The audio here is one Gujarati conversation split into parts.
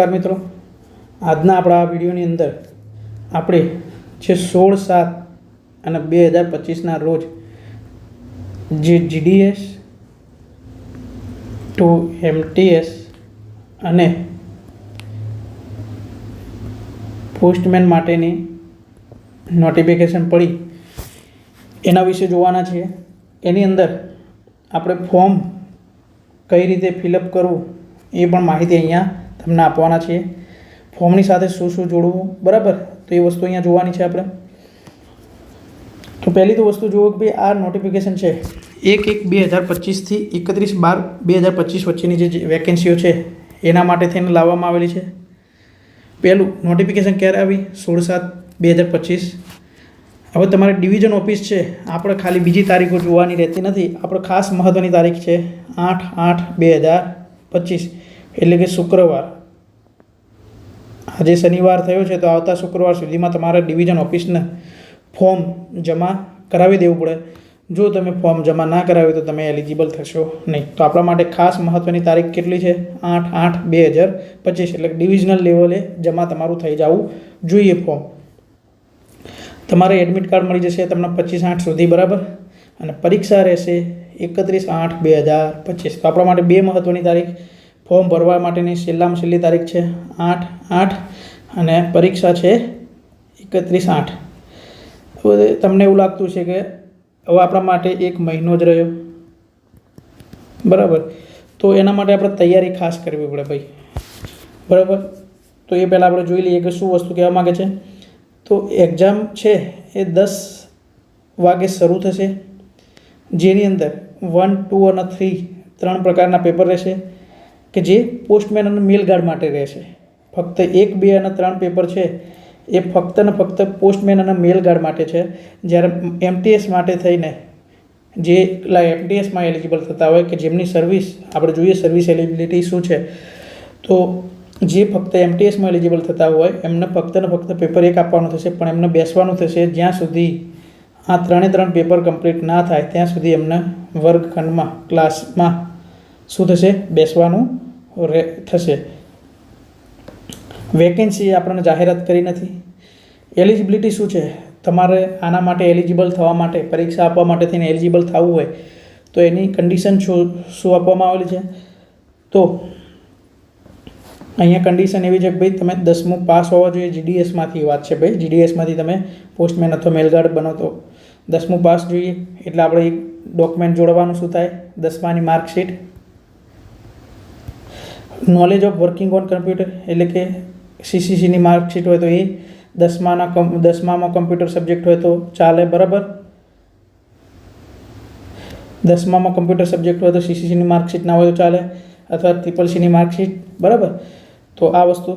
નમસ્કાર મિત્રો. આજના આપણા વિડીયોની અંદર આપણે જે સોળ સાત અને બે હજાર પચીસના રોજ જે જીડીએસ ટુ એમટીએસ અને પોસ્ટમેન માટેની નોટિફિકેશન પડી, એના વિશે જોવાના છીએ. એની અંદર આપણે ફોર્મ કઈ રીતે ફિલઅપ કરવું એ પણ માહિતી અહીંયા તમને આપવાના છીએ. ફોર્મની સાથે શું શું જોડવું? બરાબર? તો એ વસ્તુ અહીંયા જોવાની છે આપણે. તો પહેલી તો વસ્તુ જુઓ કે ભાઈ આ નોટિફિકેશન છે. એક એક બે હજાર પચીસથી એકત્રીસ બાર બે હજાર પચીસ વચ્ચેની જે વેકેન્સીઓ છે, એના માટે થઈને લાવવામાં આવેલી છે. પહેલું નોટિફિકેશન ક્યારે આવી? સોળ સાત બે હજાર પચીસ. હવે તમારે ડિવિઝન ઓફિસ છે, આપણે ખાલી બીજી તારીખો જોવાની રહેતી નથી. આપણે ખાસ મહત્ત્વની તારીખ છે આઠ આઠ બે હજાર પચીસ. એટલે કે શુક્રવાર. આજે શનિવાર થયો છે તો આવતા શુક્રવાર સુધીમાં તમારે ડિવિઝન ઓફિસને ફોર્મ જમા કરાવી દેવું પડે. જો તમે ફોર્મ જમા ના કરાવ્યું તો તમે એલિજિબલ થશો નહીં. તો આપણા માટે ખાસ મહત્ત્વની તારીખ કેટલી છે? આઠ આઠ બે હજાર પચીસ. એટલે ડિવિઝનલ લેવલે જમા તમારું થઈ જવું જોઈએ ફોર્મ તમારે એડમિટ કાર્ડ મળી જશે તમને પચીસ આઠ સુધી, બરાબર? અને પરીક્ષા રહેશે એકત્રીસ આઠ બે હજાર પચીસ. તો આપણા માટે બે મહત્ત્વની તારીખ ફોર્મ ભરવા માટેની છેલ્લામાં છેલ્લી તારીખ છે આઠ આઠ અને પરીક્ષા છે એકત્રીસ આઠ. હવે તમને એવું લાગતું છે કે હવે આપણા માટે એક મહિનો જ રહ્યો. બરાબર. તો એના માટે આપણે તૈયારી ખાસ કરવી પડે ભાઈ. બરાબર? તો એ પહેલાં આપણે જોઈ લઈએ કે શું વસ્તુ કહેવા માગે છે. તો એક્ઝામ છે એ દસ વાગે શરૂ થશે. જેની અંદર વન ટુ અને થ્રી ત્રણ પ્રકારના પેપર રહેશે. કે જે પોસ્ટમેન અને મેલગાર્ડ માટે રહેશે ફક્ત એક, બે અને ત્રણ પેપર છે, એ ફક્ત ને ફક્ત પોસ્ટમેન અને મેલગાર્ડ માટે છે. જ્યારે એમટીએસ માટે થઈને જે એમટીએસમાં એલિજિબલ થતા હોય કે જેમની સર્વિસ આપણે જોઈએ સર્વિસ એલિજિબિલિટી શું છે, તો જે ફક્ત એમટીએસમાં એલિજિબલ થતા હોય, એમને ફક્ત ને ફક્ત પેપર એક આપવાનું થશે, પણ એમને બેસવાનું થશે જ્યાં સુધી આ ત્રણે ત્રણ પેપર કમ્પ્લીટ ના થાય, ત્યાં સુધી એમને વર્ગખંડમાં ક્લાસમાં શું થશે, બેસવાનું થશે. વેકેન્સી આપણને જાહેરાત કરી નથી. એલિજિબિલિટી શું છે? તમારે આના માટે એલિજિબલ થવા માટે, પરીક્ષા આપવા માટે થઈને એલિજિબલ થવું હોય, તો એની કન્ડિશન શું શું આપવામાં આવેલી છે? તો અહીંયા કન્ડિશન એવી છે કે ભાઈ તમે દસમું પાસ હોવા જોઈએ જીડીએસમાંથી વાત છે ભાઈ. જીડીએસમાંથી તમે પોસ્ટમેન અથવા મેલગાર્ડ બનો તો દસમું પાસ જોઈએ, એટલે આપણે એક ડોક્યુમેન્ટ જોડવાનું શું થાય? દસમાની marksheet knowledge of working on computer એટલે કે સીસીસીની માર્કશીટ હોય તો એ દસમાના કમ દસમામાં કમ્પ્યુટર સબ્જેક્ટ હોય તો ચાલે, બરાબર? દસમામાં કમ્પ્યુટર સબ્જેક્ટ હોય તો સીસીસીની માર્કશીટ ના હોય તો ચાલે, અથવા ટ્રિપલ સીની માર્કશીટ બરાબર? તો આ વસ્તુ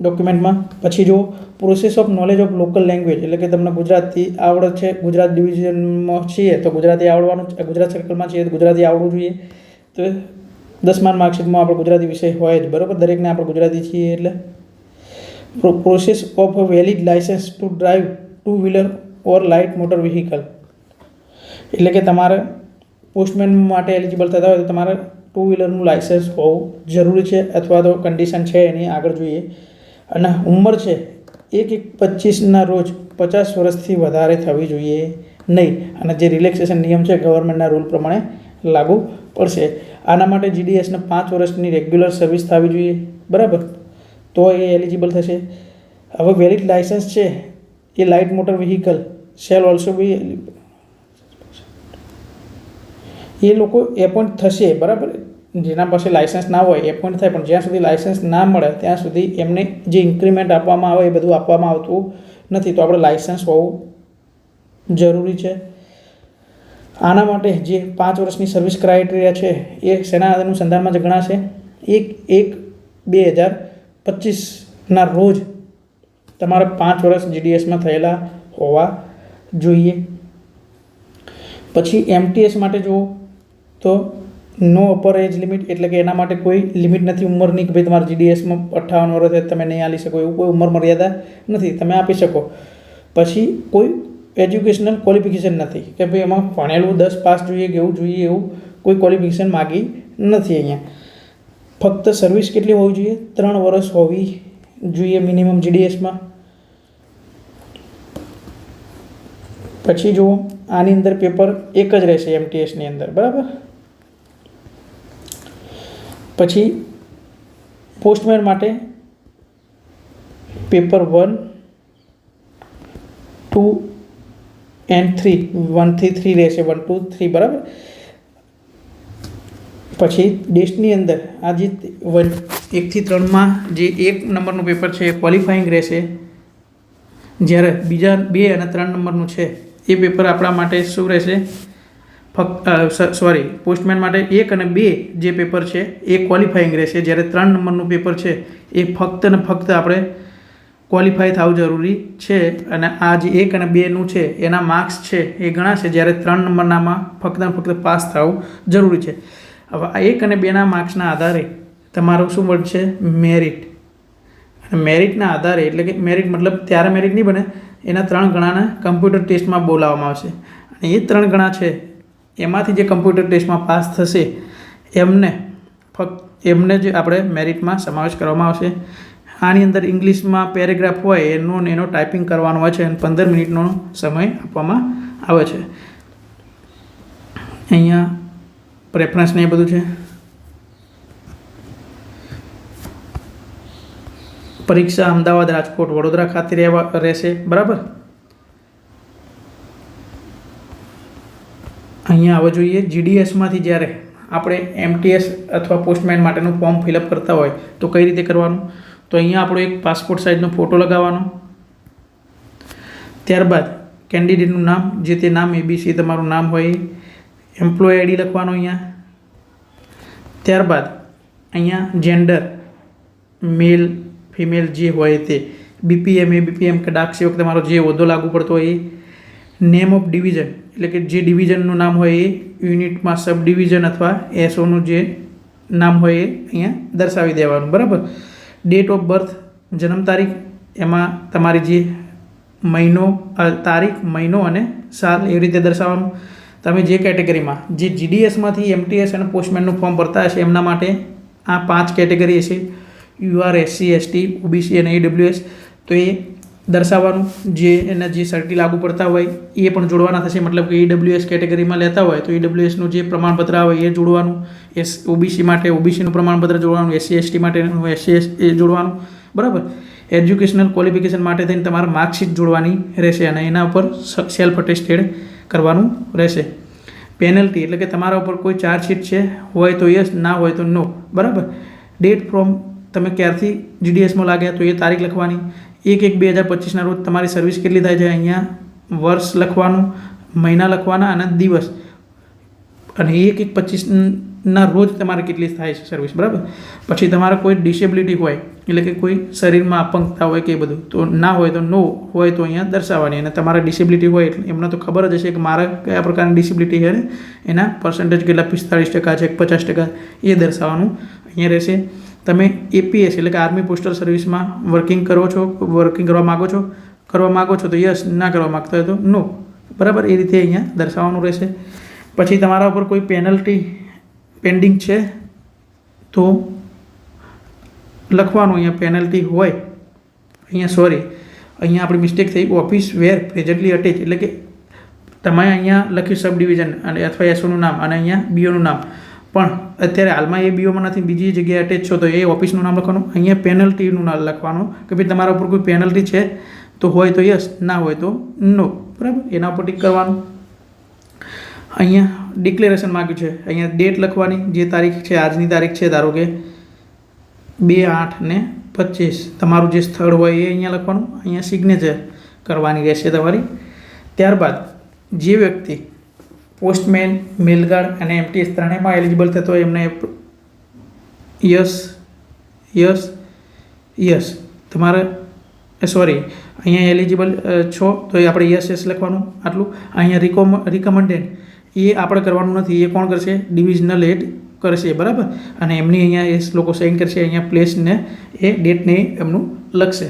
ડોક્યુમેન્ટમાં પછી જો process of knowledge of local language એટલે કે તમને ગુજરાતી આવડે છે, ગુજરાત ડિવિઝનમાં છીએ, તો ગુજરાતી આવડવાનું, ગુજરાત સર્કલમાં છીએ, તો ગુજરાતી આવડવું જોઈએ. તો દસમાન માર્કશીટમાં આપણે ગુજરાતી વિષય હોય જ, બરાબર? દરેકને આપણે ગુજરાતી છીએ એટલે. Process of a valid licence to drive two wheeler or light motor vehicle એટલે કે તમારે પોસ્ટમેન માટે એલિજિબલ થતા હોય તો તમારે ટુ વ્હીલરનું લાઇસન્સ હોવું જરૂરી છે અથવા તો કન્ડિશન છે એની આગળ જોઈએ. અને ઉંમર છે એક એક પચીસના રોજ પચાસ વર્ષથી વધારે થવી જોઈએ નહીં. અને જે રિલેક્સેશન નિયમ છે ગવર્મેન્ટના રૂલ પ્રમાણે લાગુ પડશે. આના માટે જીડીએસને પાંચ વર્ષની રેગ્યુલર સર્વિસ થવી જોઈએ. બરાબર? તો એ એલિજિબલ થશે. હવે વેલિડ લાઇસન્સ છે. એ light motor vehicle shall also be એ લોકો એપોઇન્ટ થશે, બરાબર? જેના પાસે લાઇસન્સ ના હોય એપોઇન્ટ થાય, પણ જ્યાં સુધી લાઇસન્સ ના મળે, ત્યાં સુધી એમને જે ઇન્ક્રીમેન્ટ આપવામાં આવે, એ બધું આપવામાં આવતું નથી. તો આપણે લાઇસન્સ હોવું જરૂરી છે. આના માટે જે પાંચ વર્ષની સર્વિસ ક્રાઇટેરિયા છે, એ શેના અનુસંધાનમાં જ ગણાશે. એક એક, બે હજાર પચીસના રોજ તમારે પાંચ વર્ષ જીડીએસમાં થયેલા હોવા જોઈએ. પછી એમટીએસ માટે જુઓ તો નો અપર એજ લિમિટ એટલે કે એના માટે કોઈ લિમિટ નથી ઉંમરની કે ભાઈ તમારે જીડીએસમાં અઠ્ઠાવન વર્ષ તમે નહીં આપી શકો, એવું કોઈ ઉંમર મર્યાદા નથી, તમે આપી શકો. પછી કોઈ એજ્યુકેશનલ ક્વોલિફિકેશન નથી. કે ભાઈ એમાં ભણેલું દસ પાસ જોઈએ કે એવું જોઈએ એવું કોઈ ક્વોલિફિકેશન માગી નથી અહીંયા. ફક્ત સર્વિસ કેટલી હોવી જોઈએ? ત્રણ વર્ષ હોવી જોઈએ મિનિમમ જીડીએસમાં પછી જુઓ, આની અંદર પેપર એક જ રહેશે એમટીએસની અંદર, બરાબર? પછી પોસ્ટમેન માટે paper one two and three વનથી three રહેશે, વન, ટુ, થ્રી, બરાબર? પછી ડેસ્ટની અંદર, આ જે વન એકથી ત્રણમાં જે એક નંબરનું પેપર છે એ ક્વોલિફાઈંગ રહેશે. જ્યારે બીજા બે અને ત્રણ નંબરનું છે, એ પેપર આપણા માટે શું રહેશે? ફક્ત સોરી, પોસ્ટમેન માટે એક અને બે જે પેપર છે, એ ક્વોલિફાઈંગ રહેશે. જ્યારે ત્રણ નંબરનું પેપર છે, એ ફક્ત ને ફક્ત આપણે ક્વોલિફાય થવું જરૂરી છે અને આ જે એક અને બેનું છે, એના માર્ક્સ છે, એ ગણાશે જ્યારે ત્રણ નંબરનામાં ફક્ત ફક્ત પાસ થવું જરૂરી છે. હવે આ એક અને બેના માર્ક્સના આધારે તમારું શું મળશે મેરિટ અને મેરિટના આધારે, એટલે કે મેરિટ મતલબ ત્યારે મેરિટ નહીં બને, એના ત્રણ ગણાને કમ્પ્યુટર ટેસ્ટમાં બોલાવવામાં આવશે. અને એ ત્રણ ગણા છે, એમાંથી જે કમ્પ્યુટર ટેસ્ટમાં પાસ થશે, એમને ફક્ત, એમને જ આપણે મેરિટમાં સમાવેશ કરવામાં આવશે. આની અંદર ઇંગ્લિશમાં પેરેગ્રાફ હોય એનો ને એનો ટાઈપિંગ કરવાનો હોય છે અને પંદર મિનિટનો સમય આપવામાં આવે છે. અહીંયા પ્રેફરન્સ ને એ બધું છે. પરીક્ષા અમદાવાદ, રાજકોટ, વડોદરા ખાતે રહેવા, રહેશે, બરાબર? અહીંયા આવવા જોઈએ જીડીએસમાંથી જ્યારે આપણે એમટીએસ અથવા પોસ્ટમેન માટેનું ફોર્મ ફિલઅપ કરતા હોય, તો કઈ રીતે કરવાનું? તો અહીંયા આપણો એક પાસપોર્ટ સાઇઝનો ફોટો લગાવવાનો. ત્યારબાદ કેન્ડિડેટનું નામ, જે તે નામ એબીસી તમારું નામ હોય એમ્પ્લોય આઈડી લખવાનો અહીંયા. ત્યારબાદ અહીંયા જેન્ડર મેલ ફિમેલ જે હોય તે બીપીએમ એ બીપીએમ કે ડાક સેવક તમારો જે હોદ્દો લાગુ પડતો હોય એ. નેમ ઓફ ડિવિઝન એટલે કે જે ડિવિઝનનું નામ હોય એ યુનિટમાં સબ ડિવિઝન અથવા એસઓનું જે નામ હોય એ અહીંયા દર્શાવી દેવાનું, બરાબર? ડેટ ઓફ બર્થ જન્મ તારીખ, એમાં તમારી જે મહિનો તારીખ, મહિનો અને સાલ એવી રીતે દર્શાવવાનું. તમે જે કેટેગરીમાં, જે જીડીએસમાંથી એમટીએસ અને પોસ્ટમેનનું ફોર્મ ભરતા હશે, એમના માટે આ પાંચ કેટેગરી હશે. યુઆર એસસી એસટી ઓબીસી અને ઈડબ્લ્યુએસ તો એ દર્શાવવાનું, જે એના જે સર્ટી લાગુ પડતા હોય, એ પણ જોડવાના થશે. મતલબ કે ઈડબ્લ્યુએસ કેટેગરીમાં લેતા હોય, તો ઈડબ્લ્યુએસનું જે પ્રમાણપત્ર આવે, એ જોડવાનું. એસ ઓબીસી માટે ઓબીસીનું પ્રમાણપત્ર જોડવાનું એસસી એસટી માટેનું એસસી એસ એ જોડવાનું. બરાબર? એજ્યુકેશનલ ક્વોલિફિકેશન માટે થઈને તમારે માર્કશીટ જોડવાની રહેશે અને એના ઉપર સેલ્ફ અટેસ્ટેડ કરવાનું રહેશે. પેનલ્ટી એટલે કે તમારા ઉપર કોઈ ચાર્જશીટ છે, હોય તો યસ ના હોય તો નો બરાબર? ડેટ ફ્રોમ તમે ક્યારથી જીડીએસમાં લાગ્યા તો એ તારીખ લખવાની. એક એક બે હજાર પચીસના રોજ તમારી સર્વિસ કેટલી થાય છે અહીંયા? વર્ષ લખવાનું, મહિના લખવાના અને દિવસ. અને એક એક પચીસના રોજ તમારે કેટલી થાય છે સર્વિસ બરાબર? પછી તમારે કોઈ ડિસેબિલિટી હોય, એટલે કે કોઈ શરીરમાં અપંગતા હોય કે એ બધું, તો ના હોય તો નો હોય તો અહીંયા દર્શાવવાની. અને તમારે ડિસેબિલિટી હોય એટલે એમને તો ખબર જ હશે કે મારા કયા પ્રકારની ડિસેબિલિટી છે એના પર્સન્ટેજ કેટલા પિસ્તાળીસ ટકા છે પચાસ ટકા, એ દર્શાવવાનું અહીંયા રહેશે. તમે એપીએસ એટલે કે આર્મી પોસ્ટલ સર્વિસમાં વર્કિંગ કરો છો વર્કિંગ કરવા માગો છો, કરવા માગો છો તો યસ ના કરવા માગતા હોય તો નો બરાબર? એ રીતે અહીંયા દર્શાવવાનું રહેશે. પછી તમારા ઉપર કોઈ પેનલ્ટી પેન્ડિંગ છે તો લખવાનું અહીંયા પેનલ્ટી હોય. અહીંયા સોરી અહીંયા આપણી મિસ્ટેક થઈ. ઓફિસ વેર પ્રેઝન્ટલી અટેચ એટલે કે તમે અહીંયા લખ્યું સબ ડિવિઝન અને અથવા એસઓનું નામ અને અહીંયા બીઓનું નામ. પણ અત્યારે હાલમાં એ બીઓમાં નથી, બીજી જગ્યાએ અટેચ છો તો એ ઓફિસનું નામ લખવાનું, અહીંયા પેનલ્ટીનું નામ લખવાનું, કે ભાઈ તમારા ઉપર કોઈ પેનલ્ટી છે, તો હોય તો યસ ના હોય તો નો બરાબર? એના ઉપર ટીક કરવાનું. અહીંયા ડિક્લેરેશન માગ્યું છે, અહીંયા ડેટ લખવાની, જે તારીખ છે, આજની તારીખ છે, ધારો કે બે આઠ ને પચીસ, તમારું જે સ્થળ હોય એ અહીંયા લખવાનું, અહીંયા સિગ્નેચર કરવાની રહેશે તમારી. ત્યારબાદ જે વ્યક્તિ પોસ્ટમેન, મેલગાર્ડ અને એમટીએસ ત્રણેયમાં એલિજિબલ થતો હોય એમને યસ યસ યસ. તમારે સોરી અહીંયા એલિજિબલ છો, તો એ આપણે યસ યસ લખવાનું આટલું. અહીંયા રિકોમ રિકમેન્ડેડ એ આપણે કરવાનું નથી, એ કોણ કરશે? ડિવિઝનલ હેડ કરશે, બરાબર? અને એમની અહીંયા એ લોકો સાઇન કરશે, અહીંયા પ્લેસને એ ડેટને એમનું લખશે.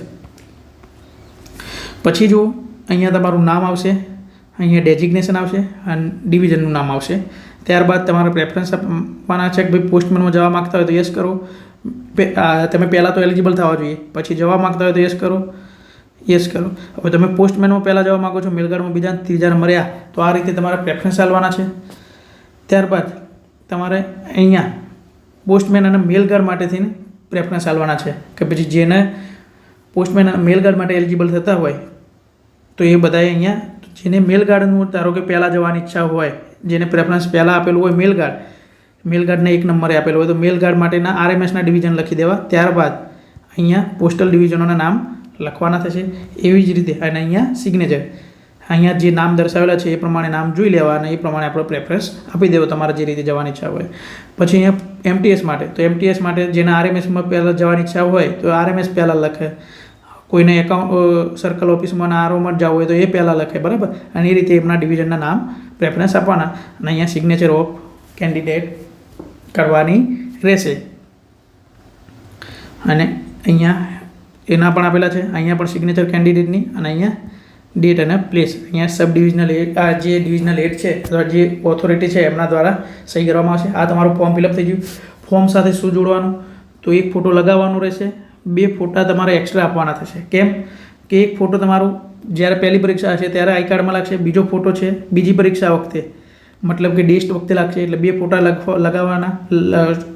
પછી જુઓ અહીંયા તમારું નામ આવશે. અહીંયા ડેઝિગ્નેશન આવશે અને ડિવિઝનનું નામ આવશે. ત્યારબાદ તમારે પ્રેફરન્સ આપવાના છે કે ભાઈ પોસ્ટમેનમાં જવા માગતા હોય તો યસ કરો. તમે પહેલાં તો એલિજિબલ થવા જોઈએ. પછી જવા માગતા હોય તો યસ કરો. યસ કરો. હવે તમે પોસ્ટમેનમાં પહેલાં જવા માગો છો મેલગાર્ડમાં બીજા ત્રીજા નંબરે તો આ રીતે તમારે પ્રેફરન્સ આલવાના છે. ત્યારબાદ તમારે અહીંયા પોસ્ટમેન અને મેલગાર્ડ માટેથી પ્રેફરન્સ આલવાના છે. કે પછી જેને પોસ્ટમેન અને મેલગાર્ડ માટે એલિજિબલ થતા હોય, તો એ બધાએ અહીંયા જેને મેલગાર્ડનું ધારો કે પહેલાં જવાની ઈચ્છા હોય, જેને પ્રેફરન્સ પહેલાં આપેલું હોય મેલગાર્ડ મેલગાર્ડને એક નંબરે આપેલું હોય, તો મેલગાર્ડ માટેના આરએમએસના ડિવિઝન લખી દેવા. ત્યારબાદ અહીંયા પોસ્ટલ ડિવિઝનોના નામ લખવાના થશે. એવી જ રીતે અને અહીંયા સિગ્નેચર અહીંયા જે નામ દર્શાવેલા છે એ પ્રમાણે નામ જોઈ લેવા અને એ પ્રમાણે આપણો પ્રેફરન્સ આપી દેવો તમારે જે રીતે જવાની ઈચ્છા હોય. પછી અહીંયા એમટીએસ માટે. તો એમટીએસ માટે જેના આરએમએસમાં પહેલાં જવાની ઈચ્છા હોય, તો આરએમએસ પહેલાં લખે. કોઈને એકાઉન્ટ સર્કલ ઓફિસમાં આરોમાં જવું હોય તો એ પહેલાં લખે, બરાબર? અને એ રીતે એમના ડિવિઝનના નામ પ્રેફરન્સ આપવાના અને અહીંયા સિગ્નેચર ઓફ કેન્ડિડેટ કરવાની રહેશે. અને અહીંયા એના પણ આપેલા છે. અહીંયા પણ સિગ્નેચર કેન્ડિડેટની અને અહીંયા ડેટ અને પ્લેસ અહીંયા સબ ડિવિઝનલ હેડ આ જે ડિવિઝનલ એડ છે, અથવા જે ઓથોરિટી છે એમના દ્વારા સહી કરવામાં આવશે. આ તમારું ફોર્મ ફિલઅપ થઈ ગયું. ફોર્મ સાથે શું જોડવાનું? તો એક ફોટો લગાવવાનો રહેશે. બે ફોટા તમારે એક્સ્ટ્રા આપવાના થશે. કેમ? કે એક ફોટો તમારું જ્યારે પહેલી પરીક્ષા હશે ત્યારે આઈ કાર્ડમાં લાગશે, બીજો ફોટો છે, બીજી પરીક્ષા વખતે. મતલબ કે ટેસ્ટ વખતે લાગશે, એટલે બે ફોટા લગાવવાના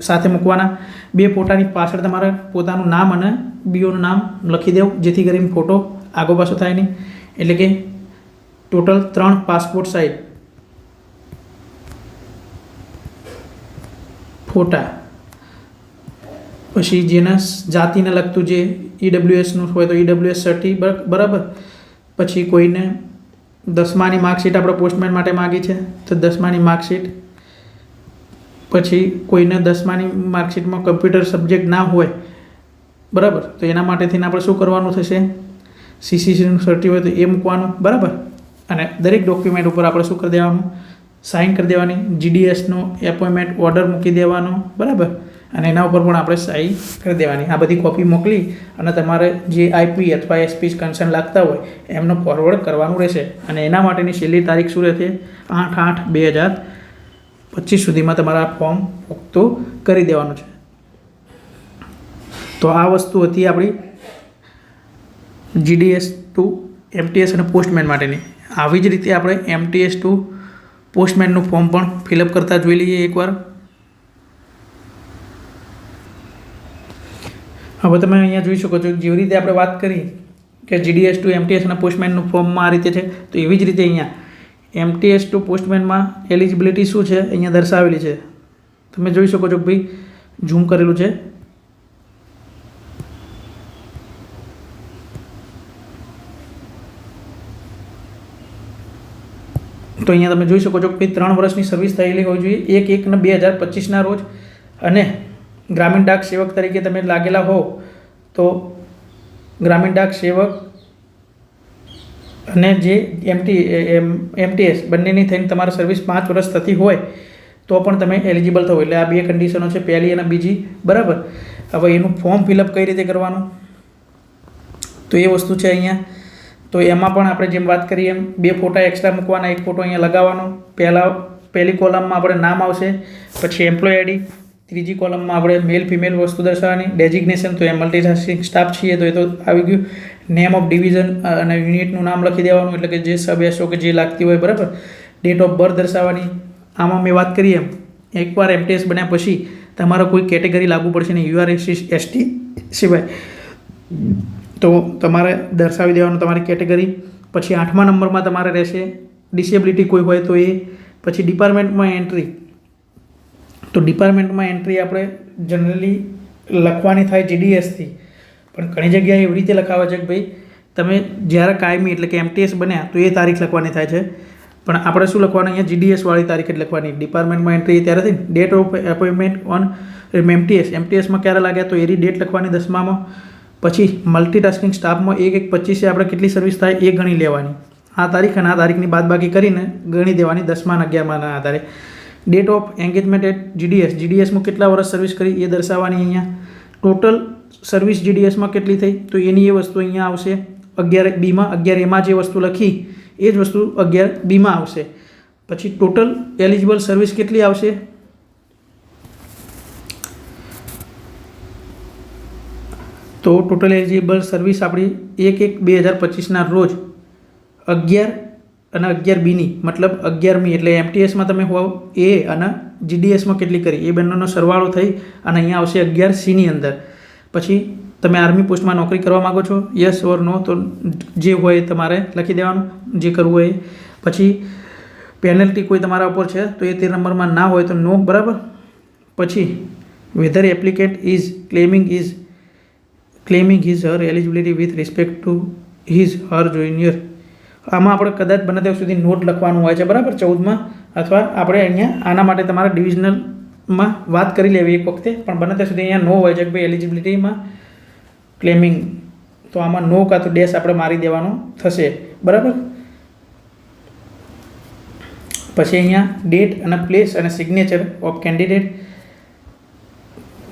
સાથે મૂકવાના. બે ફોટાની પાછળ તમારે પોતાનું નામ અને બીઓનું નામ લખી દેવું, જેથી કરીને ફોટો આગો પાછો થાય નહીં. એટલે કે ટોટલ ત્રણ પાસપોર્ટ સાઇઝ ફોટા. પછી જેના જાતિને લગતું જે ઈડબ્લ્યુએસનું હોય તો ઈડબ્લ્યુએસ સર્ટી બરાબર. પછી કોઈને દસમાની માર્કશીટ આપણે પોસ્ટમેન માટે માગી છે, તો દસમાની માર્કશીટ. પછી કોઈને દસમાની માર્કશીટમાં કમ્પ્યુટર સબ્જેક્ટ ના હોય, બરાબર. તો એના માટેથી આપણે શું કરવાનું થશે? સીસીસીનું સર્ટી હોય તો એ મૂકવાનું, બરાબર. અને દરેક ડોક્યુમેન્ટ ઉપર આપણે શું કરી દેવાનું? સાઇન કરી દેવાની જીડીએસનો એપોઇન્ટમેન્ટ ઓર્ડર મૂકી દેવાનો, બરાબર. અને એના ઉપર પણ આપણે સહી કરી દેવાની. આ બધી કોપી મોકલી અને તમારે જે આઈપી અથવા એસપી કન્સર્ન લાગતા હોય, એમનો ફોરવર્ડ કરવાનું રહેશે. અને એના માટેની છેલ્લી તારીખ શું રહેશે? આઠ આઠ બે હજાર પચીસ સુધીમાં તમારા ફોર્મ પુખ્તું કરી દેવાનું છે. તો આ વસ્તુ હતી આપણી જીડીએસ ટુ એમટીએસ અને પોસ્ટમેન માટેની. આવી જ રીતે આપણે એમટીએસ ટુ પોસ્ટમેનનું ફોર્મ પણ ફિલઅપ કરતા જોઈ લઈએ એકવાર. હવે તમે અહીંયા જોઈ શકો છો જેવી રીતે આપણે વાત કરી કે જીડીએસ ટુ એમટીએસ અને પોસ્ટમેનનું ફોર્મમાં આ રીતે છે, તો એવી જ રીતે અહીંયા એમટીએસ ટુ પોસ્ટમેનમાં એલિજિબિલિટી શું છે અહીંયા દર્શાવેલી છે. તમે જોઈ શકો છો ભાઈ ઝૂમ કરેલું છે. તો અહીંયા તમે જોઈ શકો છો કે ત્રણ વર્ષની સર્વિસ થયેલી હોવી જોઈએ, એક એક ને બે હજાર પચીસના રોજ અને ગ્રામીણ ડાક સેવક તરીકે તમે લાગેલા હો, તો ગ્રામીણ ડાક સેવક અને જે એમટી એમ એમટીએસ બંનેની થઈને તમારી સર્વિસ પાંચ વર્ષ થતી હોય, તો પણ તમે એલિજિબલ થવો. એટલે આ બે કન્ડિશનો છે, પહેલી અને બીજી. બરાબર? હવે એનું ફોર્મ ફિલઅપ કઈ રીતે કરવાનું? તો એ વસ્તુ છે અહીંયા. તો એમાં પણ આપણે જેમ વાત કરીએ એમ, બે ફોટા એક્સ્ટ્રા મૂકવાના, એક ફોટો અહીંયા લગાવવાનો. પહેલાં, પહેલી કોલમમાં આપણે નામ આવશે, પછી એમ્પ્લોય આઈડી ત્રીજી કોલમમાં આપણે મેલ ફિમેલ વસ્તુ દર્શાવવાની. ડેઝિગ્નેશન તો એ મલ્ટીટાસ્કિંગ સ્ટાફ છીએ, તો એ તો આવી ગયું. નેમ ઓફ ડિવિઝન અને યુનિટનું નામ લખી દેવાનું, એટલે કે જે સબ એસો કે જે લાગતી હોય, બરાબર? ડેટ ઓફ બર્થ દર્શાવવાની. આમાં મેં વાત કરી એમ. એકવાર એમટીએસ બન્યા પછી તમારો કોઈ કેટેગરી લાગુ પડશે ને યુઆર એસટી સિવાય. તો તમારે દર્શાવી દેવાનું તમારી કેટેગરી પછી આઠમા નંબરમાં તમારે રહેશે. ડિસેબિલિટી કોઈ હોય તો એ. પછી ડિપાર્ટમેન્ટમાં એન્ટ્રી તો ડિપાર્ટમેન્ટમાં એન્ટ્રી આપણે જનરલી લખવાની થાય જીડીએસથી પણ ઘણી જગ્યાએ એવી રીતે લખાવે છે કે ભાઈ, તમે જ્યારે કાયમી એટલે કે એમટીએસ બન્યા, તો એ તારીખ લખવાની થાય છે. પણ આપણે શું લખવાનું અહીંયા? જીડીએસ વાળી તારીખ જ લખવાની. ડિપાર્ટમેન્ટમાં એન્ટ્રી ત્યારે થઈ date of appointment on MTS એમટીએસમાં ક્યારે લાગ્યા તો એની ડેટ લખવાની દસમામાં. પછી મલ્ટીટાસ્કિંગ સ્ટાફમાં એક એક પચીસે આપણે કેટલી સર્વિસ થાય એ ગણી લેવાની. આ તારીખ અને આ તારીખની બાદબાકી કરીને ગણી દેવાની દસમા અને અગિયારમાના આધારે date of engagement at GDS જીડીએસમાં કેટલા વર્ષ સર્વિસ કરી એ દર્શાવવાની અહીંયા. ટોટલ સર્વિસ જીડીએસમાં કેટલી થઈ? તો એની એ વસ્તુ અહીંયા આવશે. અગિયાર બીમાં અગિયાર એમાં જે વસ્તુ લખી, એ જ વસ્તુ અગિયાર બીમાં આવશે. પછી ટોટલ એલિજિબલ સર્વિસ કેટલી આવશે? તો ટોટલ એલિજિબલ સર્વિસ આપણી એક એક બે હજાર પચીસના રોજ અગિયાર અને અગિયાર બીની મતલબ અગિયારમી એટલે એમટીએસમાં તમે હોવ એ અને જીડીએસમાં કેટલી કરી? એ બંનેનો સરવાળો થઈ અને અહીંયા આવશે અગિયાર સીની અંદર. પછી તમે આર્મી પોસ્ટમાં નોકરી કરવા માગો છો? યસ ઓર નો તો જે હોય તમારે લખી દેવાનું, જે કરવું હોય. પછી પેનલ્ટી કોઈ તમારા ઉપર છે તો એ તેર નંબરમાં ના હોય તો નો બરાબર? પછી whether applicant is claiming is claiming his her eligibility with respect to his her junior આમાં આપણે કદાચ બને ત્યાં સુધી નોટ લખવાનું હોય છે, બરાબર? ચૌદમાં અથવા આપણે અહીંયા આના માટે તમારા ડિવિઝનલમાં વાત કરી લેવી એક વખતે, પણ બને ત્યાં સુધી અહીંયા નો હોય છે કે ભાઈ એલિજિબિલિટીમાં ક્લેમિંગ તો આમાં નો કાં તો ડેશ આપણે મારી દેવાનો થશે, બરાબર? પછી અહીંયા ડેટ અને પ્લેસ અને સિગ્નેચર ઓફ કેન્ડિડેટ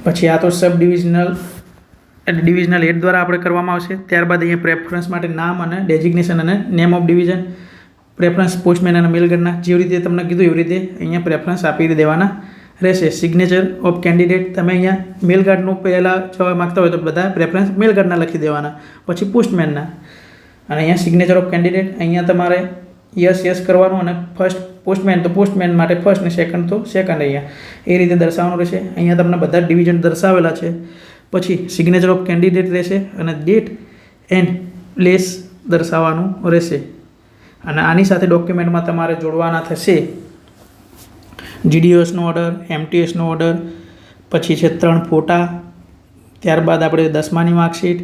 પછી આ તો સબ ડિવિઝનલ એટલે ડિવિઝનલ હેડ દ્વારા આપણે કરવામાં આવશે. ત્યારબાદ અહીંયા પ્રેફરન્સ માટે નામ અને ડેઝિગ્નેશન અને name of division preference postman અને મેલગરના જેવી રીતે તમને કીધું એવી રીતે અહીંયા પ્રેફરન્સ આપી દેવાના રહેશે. સિગ્નેચર ઓફ કેન્ડિડેટ તમે અહીંયા મેલગાર્ડનું પહેલાં જવા માગતા હોય તો બધા પ્રેફરન્સ મેલગાર્ડના લખી દેવાના. પછી પોસ્ટમેનના અને અહીંયા સિગ્નેચર ઓફ કેન્ડિડેટ અહીંયા તમારે યસ યસ કરવાનું અને ફર્સ્ટ પોસ્ટમેન તો પોસ્ટમેન માટે ફર્સ્ટ ને સેકન્ડ તો સેકન્ડ અહીંયા. એ રીતે દર્શાવવાનું રહેશે. અહીંયા તમને બધા ડિવિઝન દર્શાવેલા છે. પછી સિગ્નેચર ઓફ કેન્ડિડેટ રહેશે અને ડેટ એન્ડ પ્લેસ દર્શાવવાનું રહેશે. અને આની સાથે ડોક્યુમેન્ટમાં તમારે જોડવાના થશે જીડીએસનો ઓર્ડર એમટીએસનો ઓર્ડર પછી છે ત્રણ ફોટા, ત્યારબાદ આપણે દસમાની માર્કશીટ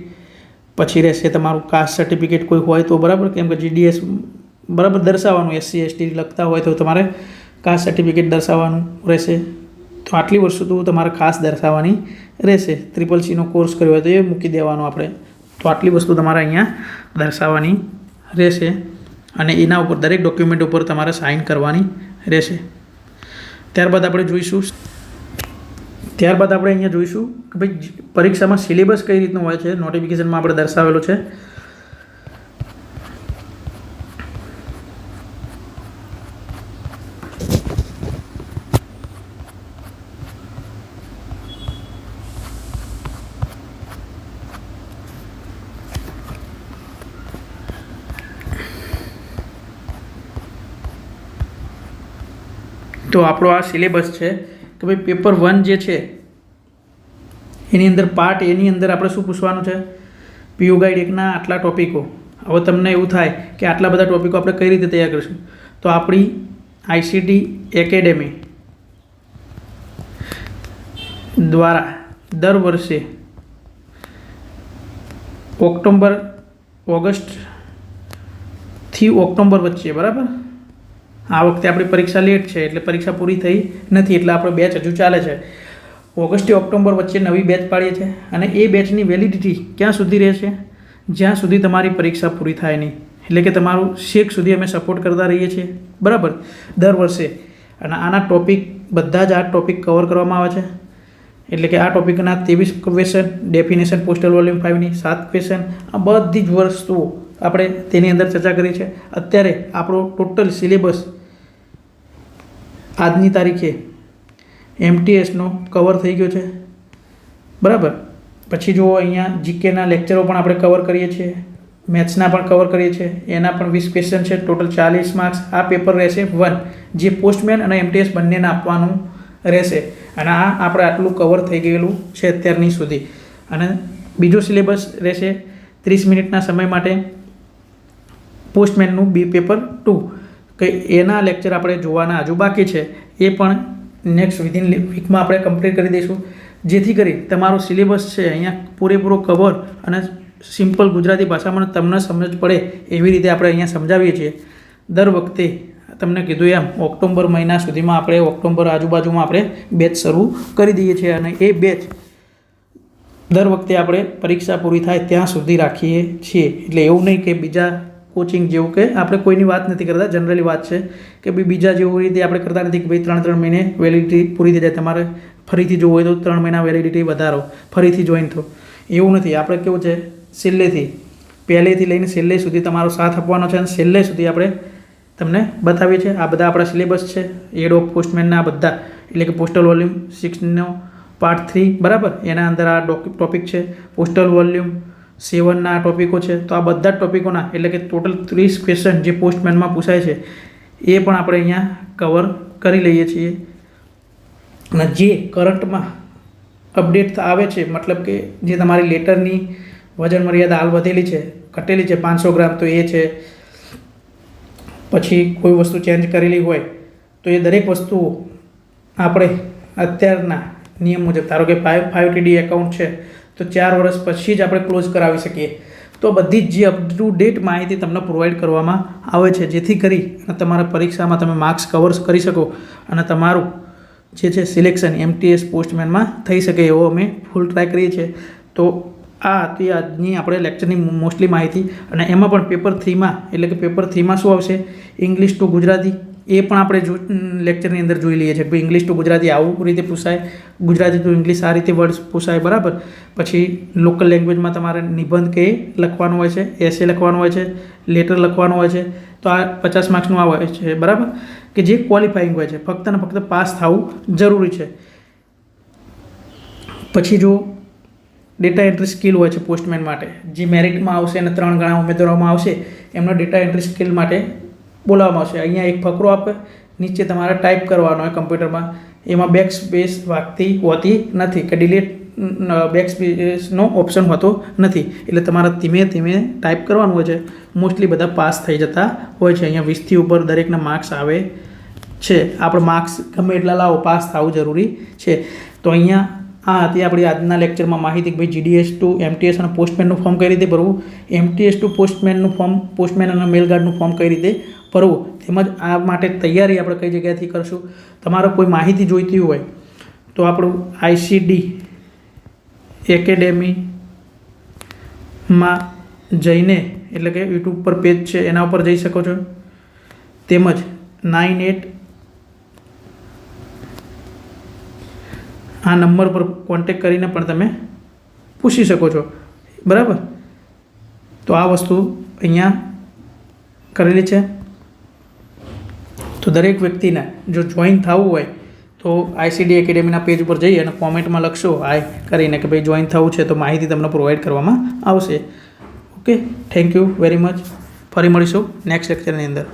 પછી રહેશે તમારું કાસ્ટ સર્ટિફિકેટ કોઈ હોય તો બરાબર, કેમ કે જીડીએસ બરાબર દર્શાવવાનું એસસી એસટી લખતા હોય તો તમારે કાસ્ટ સર્ટિફિકેટ દર્શાવવાનું રહેશે. તો આટલી વસ્તુ તમારે ખાસ દર્શાવવાની રહેશે. ત્રિપલ સીનો કોર્સ કર્યો હોય તો એ મૂકી દેવાનો આપણે. તો આટલી વસ્તુ તમારે અહીંયા દર્શાવવાની રહેશે અને એના ઉપર દરેક ડોક્યુમેન્ટ ઉપર તમારે સાઇન કરવાની રહેશે. ત્યારબાદ આપણે જોઈશું. ત્યારબાદ આપણે અહીંયા જોઈશું કે ભાઈ પરીક્ષામાં સિલેબસ કઈ રીતનો હોય છે? નોટિફિકેશનમાં આપણે દર્શાવેલો છે. તો આપણો આ સિલેબસ છે કે ભાઈ પેપર વન જે છે, એની અંદર પાર્ટ એની અંદર આપણે શું પૂછવાનું છે? પીયુ ગાઈડ એકના આટલા ટોપિકો હવે તમને એવું થાય કે આટલા બધા ટોપિકો આપણે કઈ રીતે તૈયાર કરીશું? તો આપણી આઈસીટી એકેડેમી દ્વારા દર વર્ષે ઓક્ટોબર ઓગસ્ટથી ઓક્ટોબર વચ્ચે, બરાબર? આ વખતે આપણી પરીક્ષા લેટ છે, એટલે પરીક્ષા પૂરી થઈ નથી, એટલે આપણો બેચ હજુ ચાલે છે. ઓગસ્ટથી ઓક્ટોબર વચ્ચે નવી બેચ પાડીએ છીએ અને એ બેચની વેલિડિટી ક્યાં સુધી રહેશે? જ્યાં સુધી તમારી પરીક્ષા પૂરી થાય નહીં. એટલે કે તમારું શેક સુધી અમે સપોર્ટ કરતા રહીએ છીએ. બરાબર? દર વર્ષે. અને આના ટોપિક બધા જ આ ટોપિક કવર કરવામાં આવે છે. એટલે કે આ ટોપિકના ત્રેવીસ ક્વેશ્ચન ડેફિનેશન પોસ્ટલ વોલ્યુમ ફાઇવની સાત ક્વેશ્ચન આ બધી જ વસ્તુઓ આપણે તેની અંદર ચર્ચા કરી છે. અત્યારે આપણો ટોટલ સિલેબસ આજની તારીખે એમટીએસનો કવર થઈ ગયો છે. બરાબર? પછી જુઓ અહીંયા જીકેના લેક્ચરો પણ આપણે કવર કરીએ છીએ. મેથ્સના પણ કવર કરીએ છીએ. એના પણ વીસ ક્વેશ્ચન છે. ટોટલ ચાલીસ માર્ક્સ આ પેપર રહેશે વન જે પોસ્ટમેન અને એમટીએસ બંનેને આપવાનું રહેશે. અને આ આપણે આટલું કવર થઈ ગયેલું છે અત્યારની સુધી. અને બીજો સિલેબસ રહેશે ત્રીસ મિનિટના સમય માટે. પોસ્ટમેનનું બી પેપર ટુ. કે એના લેક્ચર આપણે જોવાના હજુ બાકી છે. એ પણ નેક્સ્ટ વિધિન વીકમાં આપણે કમ્પ્લીટ કરી દઈશું. જેથી કરી તમારો સિલેબસ છે અહીંયા પૂરેપૂરો કવર અને સિમ્પલ ગુજરાતી ભાષામાં તમને સમજ પડે એવી રીતે આપણે અહીંયા સમજાવીએ છીએ. દર વખતે તમને કીધું એમ, ઓક્ટોબર મહિના સુધીમાં આપણે ઓક્ટોબર આજુબાજુમાં આપણે બેચ શરૂ કરી દઈએ છીએ અને એ બેચ દર વખતે આપણે પરીક્ષા પૂરી થાય ત્યાં સુધી રાખીએ છીએ. એટલે એવું નહીં કે બીજા કોચિંગ જેવું કે આપણે કોઈની વાત નથી કરતા. જનરલી વાત છે કે ભાઈ બીજા જેવું રીતે આપણે કરતા નથી કે ભાઈ ત્રણ ત્રણ મહિને વેલિડિટી પૂરી થઈ જાય. તમારે ફરીથી જોવું હોય તો ત્રણ મહિના વેલિડિટી વધારો. ફરીથી જોઈન થો. એવું નથી. આપણે કેવું છે? છેલ્લેથી, પહેલેથી લઈને છેલ્લે સુધી તમારો સાથ આપવાનો છે અને છેલ્લે સુધી આપણે તમને બતાવીએ છીએ. આ બધા આપણા સિલેબસ છે. એડ ઓફ પોસ્ટમેનના આ બધા. એટલે કે પોસ્ટલ વોલ્યુમ સિક્સનો પાર્ટ થ્રી બરાબર? એના અંદર આ ટોપિક છે. પોસ્ટલ વોલ્યુમ સેવનના ટોપિકો છે. તો આ બધા જ ટોપિકોના, એટલે કે ટોટલ ત્રીસ ક્વેશ્ચન જે પોસ્ટમેનમાં પૂછાય છે, એ પણ આપણે અહીંયા કવર કરી લઈએ છીએ. અને જે કરંટમાં અપડેટ આવે છે, મતલબ કે જે તમારી લેટરની વજન મર્યાદા હાલ વધેલી છે, ઘટેલી છે, પાંચસો ગ્રામ તો એ છે. પછી કોઈ વસ્તુ ચેન્જ કરેલી હોય, તો એ દરેક વસ્તુઓ આપણે અત્યારના નિયમ મુજબ, ધારો કે ફાઇવ ફાઇવ ટીડી એકાઉન્ટ છે તો ચાર વર્ષ પછી જ આપણે ક્લોઝ કરાવી શકીએ. તો બધી જ જે અપ ટુ ડેટ માહિતી તમને પ્રોવાઈડ કરવામાં આવે છે, જેથી કરી અને તમારા પરીક્ષામાં તમે માર્ક્સ કવર કરી શકો અને તમારું જે છે સિલેક્શન એમટીએસ પોસ્ટમેનમાં થઈ શકે એવો અમે ફૂલ ટ્રાય કરીએ છીએ. તો આ હતી આજની આપણે લેક્ચરની મોસ્ટલી માહિતી અને એમાં પણ પેપર થ્રીમાં એટલે કે પેપર થ્રીમાં શું આવશે? ઇંગ્લિશ ટુ ગુજરાતી એ પણ આપણે જો લેક્ચરની અંદર જોઈ લઈએ છીએ ઇંગ્લિશ ટુ ગુજરાતી આવું રીતે પૂછાય, ગુજરાતી ટુ ઇંગ્લિશ આ રીતે વર્ડ્સ પૂછાય, બરાબર? પછી લોકલ લેંગ્વેજમાં તમારે નિબંધ કે લખવાનું હોય છે એસે લખવાનું હોય છે લેટર લખવાનું હોય છે, તો આ પચાસ માર્ક્સનું આ હોય છે, બરાબર? કે જે ક્વોલિફાઈંગ હોય છે, ફક્ત ને ફક્ત પાસ થવું જરૂરી છે. પછી જો ડેટા એન્ટ્રી સ્કિલ હોય છે પોસ્ટમેન માટે, જે મેરિટમાં આવશે અને ત્રણ ગણા ઉમેદવારોમાં આવશે, એમનો ડેટા એન્ટ્રી સ્કિલ માટે બોલાવવામાં આવશે. અહીંયા એક ફકરો આપે, નીચે તમારે ટાઈપ કરવાનો હોય કમ્પ્યુટરમાં. એમાં બેક સ્પેસ વાગતી હોતી નથી કે ડિલીટ બેક સ્પેસનો ઓપ્શન હોતો નથી. એટલે તમારે ધીમે ધીમે ટાઈપ કરવાનું હોય છે. મોસ્ટલી બધા પાસ થઈ જતા હોય છે. અહીંયા વીસથી ઉપર દરેકના માર્ક્સ આવે છે. આપણે માર્ક્સ ગમે એટલા લાવો પાસ થવું જરૂરી છે. તો અહીંયા આ હતી આપણી આજના લેક્ચરમાં માહિતી કે ભાઈ જીડીએસ ટુ એમટીએસ અને પોસ્ટમેનનું ફોર્મ કઈ રીતે ભરવું? એમટીએસ ટુ પોસ્ટમેનનું ફોર્મ પોસ્ટમેન અને મેલગાર્ડનું ફોર્મ કઈ રીતે ભરવું તેમજ આ માટે તૈયારી આપણે કઈ જગ્યાથી કરશું? તમારે કોઈ માહિતી જોઈતી હોય તો આપણું આઈસીડી એકેડેમીમાં જઈને એટલે કે યુટ્યુબ પર પેજ છે એના ઉપર જઈ શકો છો. તેમજ નાઇન એટ આ નંબર પર કોન્ટેક કરીને પણ તમે પૂછી શકો છો. બરાબર? તો આ વસ્તુ અહીંયા કરેલી છે. તો દરેક વ્યક્તિને જો જોઈન થવું હોય, તો આઈસીડી એકેડેમીના પેજ ઉપર જઈ અને કોમેન્ટમાં લખશો હાય કરીને કે, ભાઈ જોઈન થવું છે, તો માહિતી તમને પ્રોવાઈડ કરવામાં આવશે. Okay thank you very much ફરી મળીશું નેક્સ્ટ લેક્ચરની અંદર.